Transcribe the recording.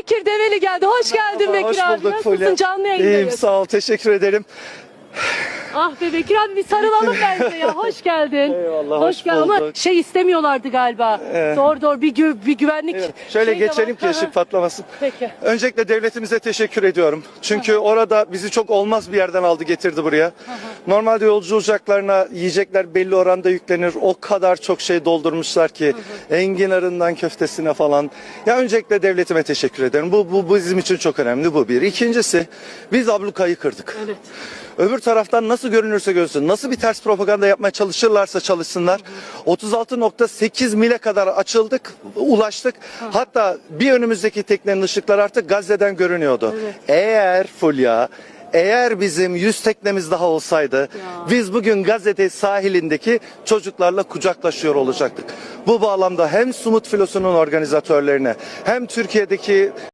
Bekir Develi geldi. Hoş geldin Merhaba, Bekir hoş abi. bulduk Nasılsın? Fulya. Canlı İyiyim yayındayız. sağ ol teşekkür ederim. Ah be Bekir abi bir sarılalım bence ya. Hoş geldin. Eyvallah, hoş geldin. Ama bulduk. şey istemiyorlardı galiba. Doğru doğru bir, gü- bir güvenlik Şöyle şey de geçelim var. ki Hı ışık patlamasın. Peki. Öncelikle devletimize teşekkür ediyorum. Çünkü orada bizi çok olmaz bir yerden aldı getirdi buraya. Normalde yolcu uçaklarına yiyecekler belli oranda yüklenir. O kadar çok şey doldurmuşlar ki enginarından köftesine falan. Ya öncelikle devletime teşekkür ederim. Bu, bu, bu bizim için çok önemli bu bir. İkincisi biz ablukayı kırdık. Evet. Öbür taraftan nasıl görünürse görsün, nasıl bir ters propaganda yapmaya çalışırlarsa çalışsınlar. 36.8 mile kadar açıldık, ulaştık. Hatta bir önümüzdeki teknenin ışıkları artık Gazze'den görünüyordu. Evet. Eğer Fulya, eğer bizim 100 teknemiz daha olsaydı, biz bugün Gazze sahilindeki çocuklarla kucaklaşıyor olacaktık. Bu bağlamda hem Sumut Filosu'nun organizatörlerine, hem Türkiye'deki